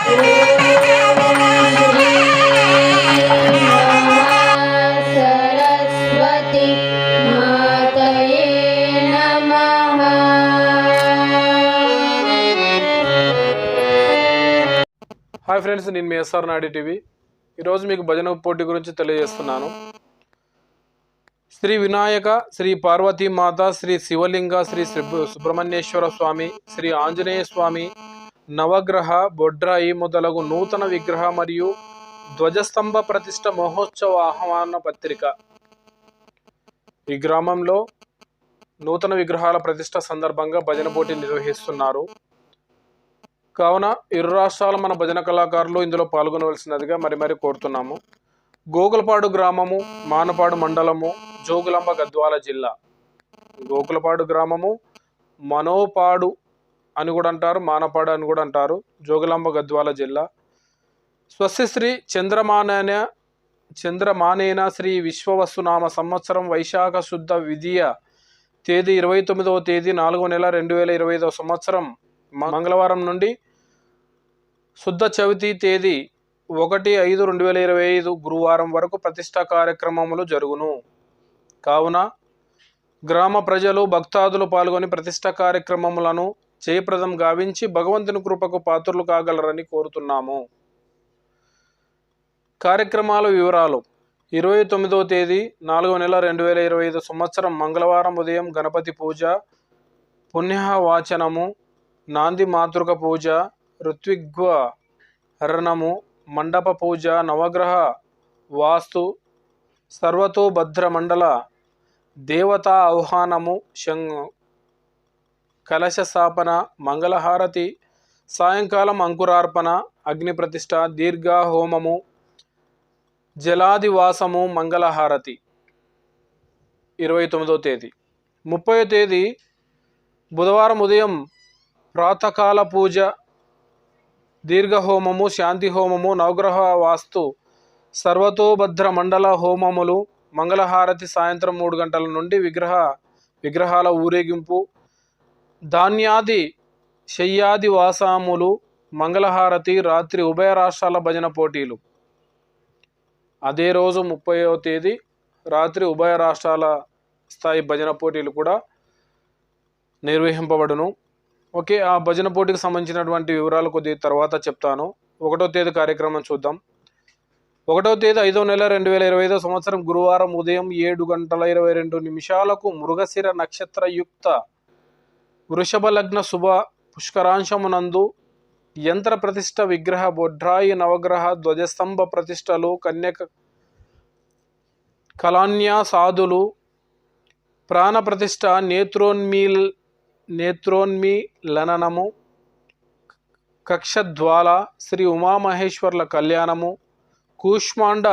Hi friends నేను మీ SR నాడి TV ఈరోజు మీకు భజన పోటీ గురించి తెలియజేస్తున్నాను. శ్రీ వినాయక శ్రీ పార్వతీమాత శ్రీ శివలింగ శ్రీ సుబ్రహ్మణ్యేశ్వర స్వామి శ్రీ ఆంజనేయ స్వామి నవగ్రహ బొడ్రాయి మొదలగు నూతన విగ్రహ మరియు ధ్వజస్తంభ ప్రతిష్ట మహోత్సవ ఆహ్వాన పత్రిక. ఈ గ్రామంలో నూతన విగ్రహాల ప్రతిష్ట సందర్భంగా భజన పోటీ నిర్వహిస్తున్నారు. కావున ఇరు రాష్ట్రాల మన భజన కళాకారులు ఇందులో పాల్గొనవలసినదిగా మరి మరి కోరుతున్నాము. గోకులపాడు గ్రామము మానపాడు మండలము జోగులాంబ గద్వాల జిల్లా. గోకులపాడు గ్రామము మనోపాడు అని కూడా అంటారు మానపాడు అని కూడా అంటారు. జోగులాంబ గద్వాల జిల్లా. స్వస్తిశ్రీ చంద్రమానన చంద్రమానేన శ్రీ విశ్వవస్తునామ సంవత్సరం వైశాఖ శుద్ధ విధియ తేదీ ఇరవై తొమ్మిదవ తేదీ నాలుగవ నెల రెండు వేల ఇరవై ఐదవ సంవత్సరం మంగళవారం నుండి శుద్ధ చవితి తేదీ ఒకటి ఐదు రెండు వేల ఇరవై ఐదు గురువారం వరకు ప్రతిష్టా కార్యక్రమములు జరుగును. కావున గ్రామ ప్రజలు భక్తాదులు పాల్గొని ప్రతిష్ట కార్యక్రమములను జయప్రదం గావించి భగవంతుని కృపకు పాత్రలు కాగలరని కోరుతున్నాము. కార్యక్రమాల వివరాలు. ఇరవై తొమ్మిదవ తేదీ నాలుగవ నెల రెండు వేల ఇరవై ఐదు సంవత్సరం మంగళవారం ఉదయం గణపతి పూజ పుణ్యవాచనము నాంది మాతృక పూజ ఋత్విగ్వ హరణము మండప పూజ నవగ్రహ వాస్తు సర్వతోభద్ర మండల దేవతా ఆహ్వానము శంగ్ కలశ స్థాపన మంగళహారతి సాయంకాలం అంకురార్పణ అగ్ని ప్రతిష్ట దీర్ఘహోమము జలాదివాసము మంగళహారతి. ఇరవై తొమ్మిదో తేదీ. ముప్పై తేదీ బుధవారం ఉదయం ప్రాతకాల పూజ దీర్ఘహోమము శాంతి హోమము నవగ్రహ వాస్తు సర్వతోభద్ర మండల హోమములు మంగళహారతి సాయంత్రం మూడు గంటల నుండి విగ్రహ విగ్రహాల ఊరేగింపు ధాన్యాది శయ్యాది వాసాములు మంగళహారతి రాత్రి ఉభయ రాష్ట్రాల భజన పోటీలు. అదే రోజు ముప్పైవ తేదీ రాత్రి ఉభయ రాష్ట్రాల స్థాయి భజన పోటీలు కూడా నిర్వహింపబడును. ఓకే ఆ భజన పోటీకి సంబంధించినటువంటి వివరాలు కొద్ది తర్వాత చెప్తాను. ఒకటో తేదీ కార్యక్రమం చూద్దాం. ఒకటో తేదీ ఐదో నెల రెండు వేల ఇరవై ఐదో సంవత్సరం గురువారం ఉదయం ఏడు గంటల ఇరవై రెండు నిమిషాలకు మృగశిర నక్షత్రయుక్త వృషభ లగ్న శుభ పుష్కరాంశమునందు యంత్ర ప్రతిష్ట విగ్రహ బొడ్రాయి నవగ్రహ ధ్వజస్తంభ ప్రతిష్టలు కన్యక కలాన్యా సాధులు ప్రాణ ప్రతిష్ట నేత్రోన్మీల్ లననము కక్షద్వాల శ్రీ ఉమామహేశ్వర్ల కళ్యాణము కూష్మాండ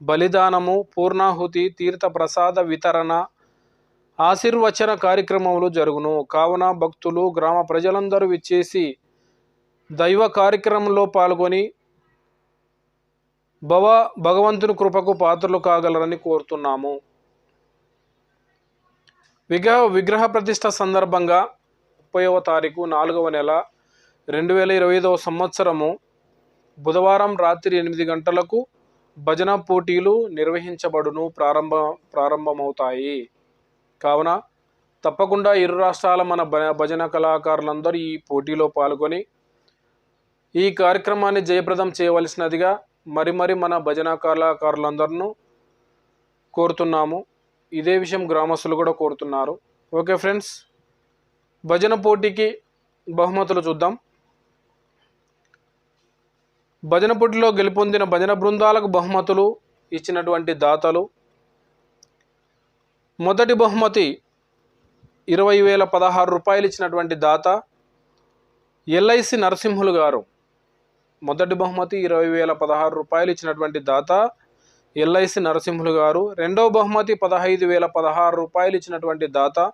బలిదానము పూర్ణాహుతి తీర్థ ప్రసాద వితరణ ఆశీర్వచన కార్యక్రమములు జరుగును. కావున భక్తులు గ్రామ ప్రజలందరూ విచ్చేసి దైవ కార్యక్రమంలో పాల్గొని భవ భగవంతుని కృపకు పాత్రలు కాగలరని కోరుతున్నాము. విగ్రహ విగ్రహ ప్రతిష్ట సందర్భంగా ముప్పైవ తారీఖు నాలుగవ నెల రెండు వేల ఇరవై ఐదవ సంవత్సరము బుధవారం రాత్రి ఎనిమిది గంటలకు భజన పోటీలు నిర్వహించబడును. ప్రారంభ ప్రారంభమవుతాయి. కావున తప్పకుండా ఇరు రాష్ట్రాల మన భ- భజన కళాకారులందరూ ఈ పోటీలో పాల్గొని ఈ కార్యక్రమాన్ని జయప్రదం చేయవలసినదిగా మరి మరి మన భజన కళాకారులందరూ కోరుతున్నాము. ఇదే విషయం గ్రామస్తులు కూడా కోరుతున్నారు. ఓకే ఫ్రెండ్స్ భజన పోటీకి బహుమతులు చూద్దాం. భజన పోటీలో గెలుపొందిన భజన బృందాలకు బహుమతులు ఇచ్చినటువంటి దాతలు మొదటి బహుమతి ఇరవై వేల పదహారు రూపాయలు ఇచ్చినటువంటి దాత ఎల్ఐసి నరసింహులు గారు. మొదటి బహుమతి ఇరవై వేల పదహారు రూపాయలు ఇచ్చినటువంటి దాత ఎల్ఐసి నరసింహులు గారు. రెండవ బహుమతి పదహైదు వేల పదహారు రూపాయలు ఇచ్చినటువంటి దాత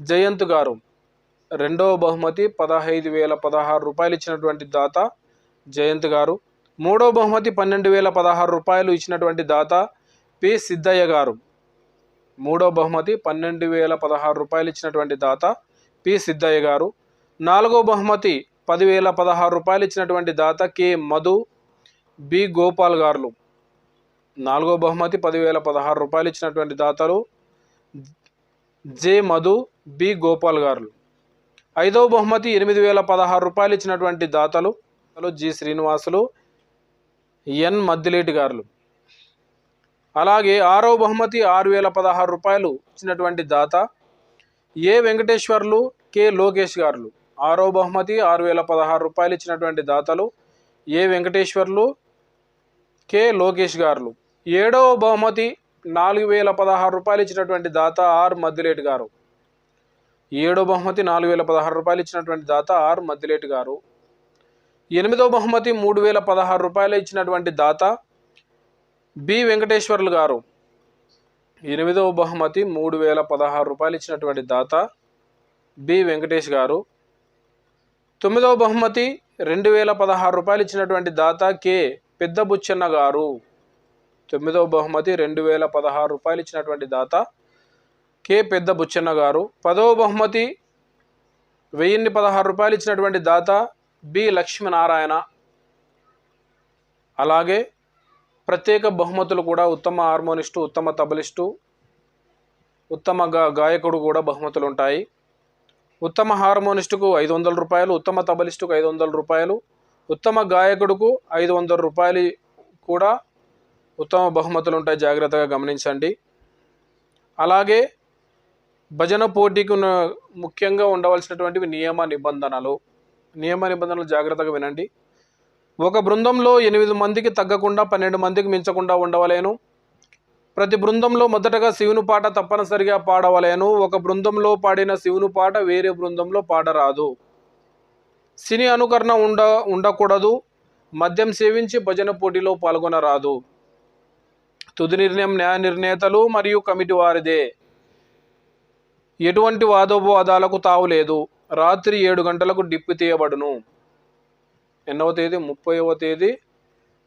జయంత్ గారు. రెండవ బహుమతి పదహైదు వేల పదహారు రూపాయలు ఇచ్చినటువంటి దాత జయంత్ గారు. మూడవ బహుమతి పన్నెండు వేల పదహారు రూపాయలు ఇచ్చినటువంటి దాత పి. సిద్ధయ్య గారు. మూడో బహుమతి పన్నెండు వేల పదహారు రూపాయలు ఇచ్చినటువంటి దాత పి సిద్ధయ్య గారు. నాలుగో బహుమతి పదివేల పదహారు రూపాయలు ఇచ్చినటువంటి దాత కె మధు బి గోపాల్ గారులు నాలుగో బహుమతి పదివేల పదహారు రూపాయలు ఇచ్చినటువంటి దాతలు జె మధు బి గోపాల్ గారులు ఐదవ బహుమతి ఎనిమిది వేల పదహారు రూపాయలు ఇచ్చినటువంటి దాతలు జి శ్రీనివాసులు ఎన్ మద్దిలేటి గారులు అలాగే ఆరో బహుమతి ఆరు వేల పదహారు రూపాయలు ఇచ్చినటువంటి దాత ఏ వెంకటేశ్వర్లు కె లోకేష్ గారులు. ఆరో బహుమతి ఆరు వేల పదహారు రూపాయలు ఇచ్చినటువంటి దాతలు ఏ వెంకటేశ్వర్లు కె లోకేష్ గారులు. ఏడవ బహుమతి నాలుగు వేల పదహారు రూపాయలు ఇచ్చినటువంటి దాత ఆర్ మద్దిలేటి గారు. ఏడో బహుమతి నాలుగు వేల పదహారు రూపాయలు ఇచ్చినటువంటి దాత ఆర్ మద్దిలేటి గారు. ఎనిమిదో బహుమతి మూడు వేల పదహారు రూపాయలు ఇచ్చినటువంటి దాత బి వెంకటేశ్వర్లు గారు. ఎనిమిదవ బహుమతి మూడు వేల పదహారు రూపాయలు ఇచ్చినటువంటి దాత బి వెంకటేష్ గారు. తొమ్మిదవ బహుమతి రెండు వేల పదహారు రూపాయలు ఇచ్చినటువంటి దాత కె పెద్ద బుచ్చన్న గారు. తొమ్మిదవ బహుమతి రెండు వేల పదహారు రూపాయలు ఇచ్చినటువంటి దాత కె పెద్ద బుచ్చన్న గారు. పదవ బహుమతి వెయ్యిన్ని పదహారు రూపాయలు ఇచ్చినటువంటి దాత బి లక్ష్మీనారాయణ. అలాగే ప్రత్యేక బహుమతులు కూడా ఉత్తమ హార్మోనిస్టు ఉత్తమ తబలిస్టు ఉత్తమ గా గాయకుడు కూడా బహుమతులు ఉంటాయి. ఉత్తమ హార్మోనిస్టుకు ఐదు వందల రూపాయలు ఉత్తమ తబలిస్టుకు ఐదు వందల రూపాయలు ఉత్తమ గాయకుడుకు ఐదు వందల రూపాయలు కూడా ఉత్తమ బహుమతులు ఉంటాయి. జాగ్రత్తగా గమనించండి. అలాగే భజన పోటీకి ముఖ్యంగా ఉండవలసినటువంటివి నియమ నిబంధనలు. నియమ నిబంధనలు జాగ్రత్తగా వినండి. ఒక బృందంలో ఎనిమిది మందికి తగ్గకుండా పన్నెండు మందికి మించకుండా ఉండవలేను. ప్రతి బృందంలో మొదటగా శివుని పాట తప్పనిసరిగా పాడవలేను. ఒక బృందంలో పాడిన శివుని పాట వేరే బృందంలో పాడరాదు. సినీ అనుకరణ ఉండ ఉండకూడదు. మద్యం సేవించి భజన పోటీలో పాల్గొనరాదు. తుది నిర్ణయం న్యాయ నిర్ణేతలు మరియు కమిటీ వారిదే. ఎటువంటి వాదోపవాదాలకు తావులేదు. రాత్రి ఏడు గంటలకు డిప్పు తీయబడును. ఎన్నవ తేదీ? ముప్పైవ తేదీ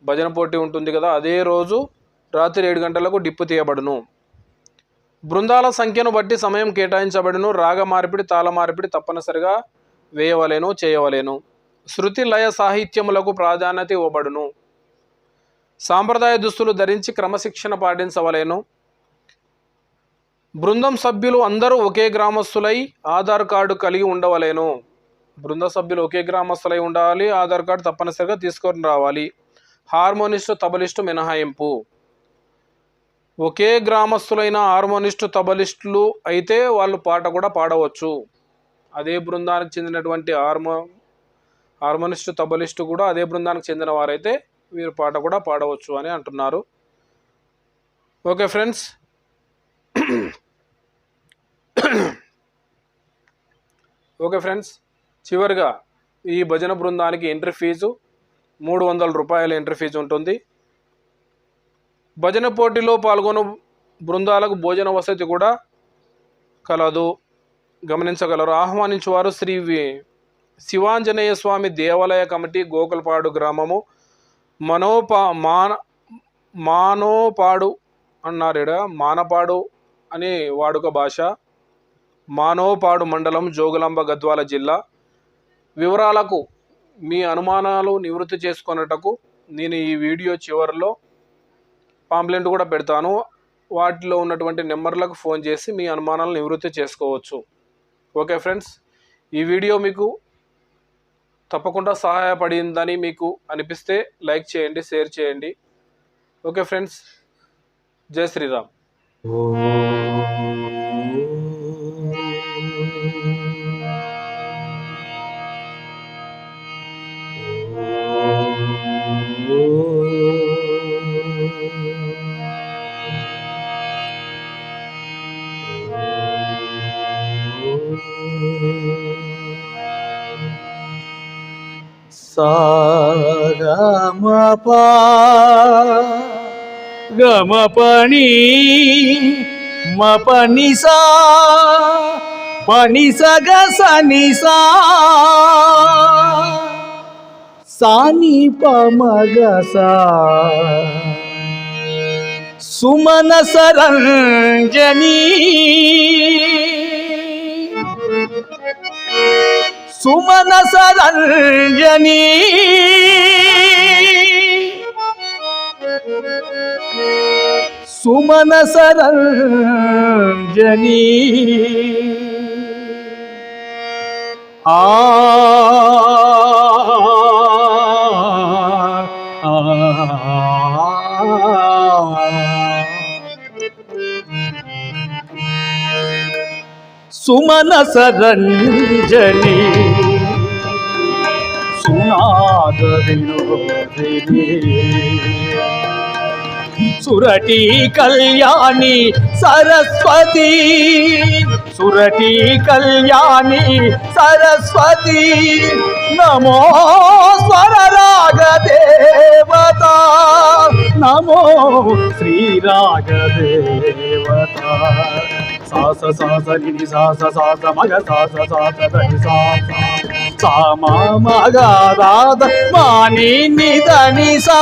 భజన పోటీ ఉంటుంది కదా అదే రోజు రాత్రి ఏడు గంటలకు డిప్పు తీయబడును. బృందాల సంఖ్యను బట్టి సమయం కేటాయించబడును. రాగ మార్పిడి తాళ మార్పిడి తప్పనిసరిగా వేయవలేను చేయవలేను. శృతి లయ సాహిత్యములకు ప్రాధాన్యత ఇవ్వబడును. సాంప్రదాయ దుస్తులు ధరించి క్రమశిక్షణ పాటించవలేను. బృందం సభ్యులు అందరూ ఒకే గ్రామస్తులై ఆధార్ కార్డు కలిగి ఉండవలేను. బృంద సభ్యులు ఒకే గ్రామస్తులై ఉండాలి ఆధార్ కార్డు తప్పనిసరిగా తీసుకొని రావాలి. హార్మోనిస్టు తబలిస్టు మినహాయింపు. ఒకే గ్రామస్తులైన హార్మోనిస్టు తబలిస్టులు అయితే వాళ్ళు పాట కూడా పాడవచ్చు. అదే బృందానికి చెందినటువంటి హార్మో హార్మోనిస్టు తబలిస్టు కూడా అదే బృందానికి చెందిన వారైతే వీరు పాట కూడా పాడవచ్చు అని అంటున్నారు. Okay friends. Okay friends. చివరిగా ఈ భజన బృందానికి ఎంట్రీ ఫీజు మూడు వందల రూపాయల ఎంట్రీ ఫీజు ఉంటుంది. భజన పోటీలో పాల్గొన బృందాలకు భోజన వసతి కూడా కలదు. గమనించగలరు. ఆహ్వానించేవారు శ్రీ శివాంజనేయ స్వామి దేవాలయ కమిటీ గోకులపాడు గ్రామము. మనోపా మాన మానోపాడు అన్నారు మానపాడు అని వాడుక భాష. మానోపాడు మండలం జోగులాంబ గద్వాల జిల్లా. వివరాలకు మీ అనుమానాలు నివృత్తి చేసుకొనుటకు నేను ఈ వీడియో చివరిలో పాంప్లెంట్ కూడా పెడతాను. వాటిలో ఉన్నటువంటి నెంబర్లకు ఫోన్ చేసి మీ అనుమానాలు నివృత్తి చేసుకోవచ్చు. ఓకే ఫ్రెండ్స్ ఈ వీడియో మీకు తప్పకుండా సహాయపడిందని మీకు అనిపిస్తే లైక్ చేయండి షేర్ చేయండి. ఓకే ఫ్రెండ్స్ జై శ్రీరామ్. సాగమప గమ పని మపని సా పని సగ సని సా సాని పమగ సా సుమన సరంజనీ సుమన సరంజని సుమన సరంజని ఆ సుమన సరంజని సునాద సురటి కళ్యాణి సరస్వతి. సురటి కళ్యాణి సరస్వతి. నమో స్వర రాగ దేవత నమో శ్రీరాగ దేవత సాస సాస నిని సాస సాస మగ సాస సాస దని సాస. సా మా మగ రాధ మాని నిదని సా.